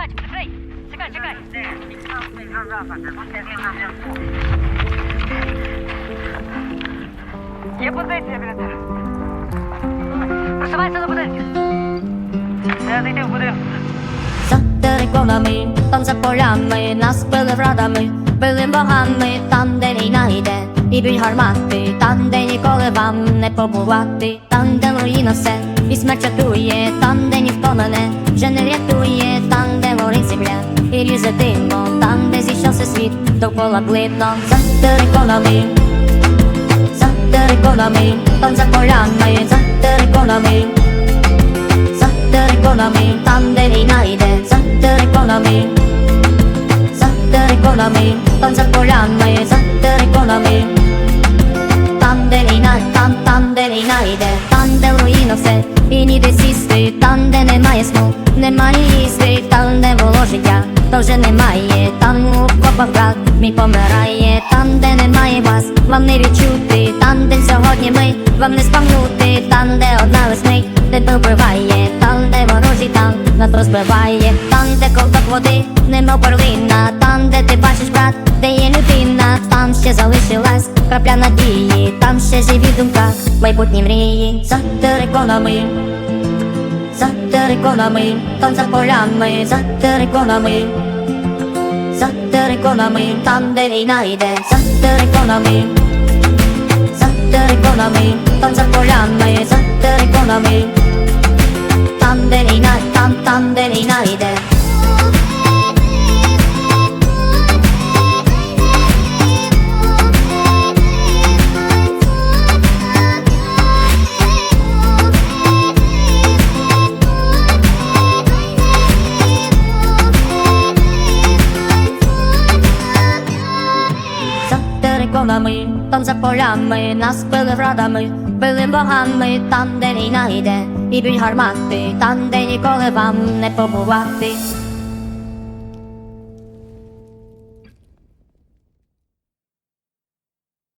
Чекай, Фрей, чекай, чекай. Є позиція біля. Просувайся до будинків. Треба зайти в будинок. За териконами, там за полями, нас били врадами, били богами, там, де війна йде, і б'ють гармати, там, де ніколи вам не побувати, там, де руїна все, і смерть чатує, там, де ніхто мене вже не рятує, там, де горить земля, і ріже димо, там, де зійшовся світ, довкола блидно, за териконами, за териконами, там за полями, за териконами. За териконами, там де війна йде, за териконами, за териконами, там за полями, за териконами, там де війна, там, там де війна йде, там де в руїнах все, І там де немає сну, немає їсти, там де було життя, то вже немає, там у брат мій помирає, там де немає вас, вам не відчути, там де сьогодні ми, вам не спам'нути, там де одна весни, де добиває, там де ворожий там нас розбиває, там де ковток води, немов перлина, там де ти бачиш брат, де є людина, там ще залишилась крапля надії, там ще живі думка, майбутні мрії, за териконами, Satterikonomi, dansa på Ramöy Satterikonomi Satterikonomi, tanden i najde Satterikonomi Satterikonomi, dansa på Ramöy Satterikonomi Tanden i najde, tanden i najde териконами, там за полями, нас били врадами, били богами, там, де війна йде, і б'ють гармати, там, де ніколи вам не побувати.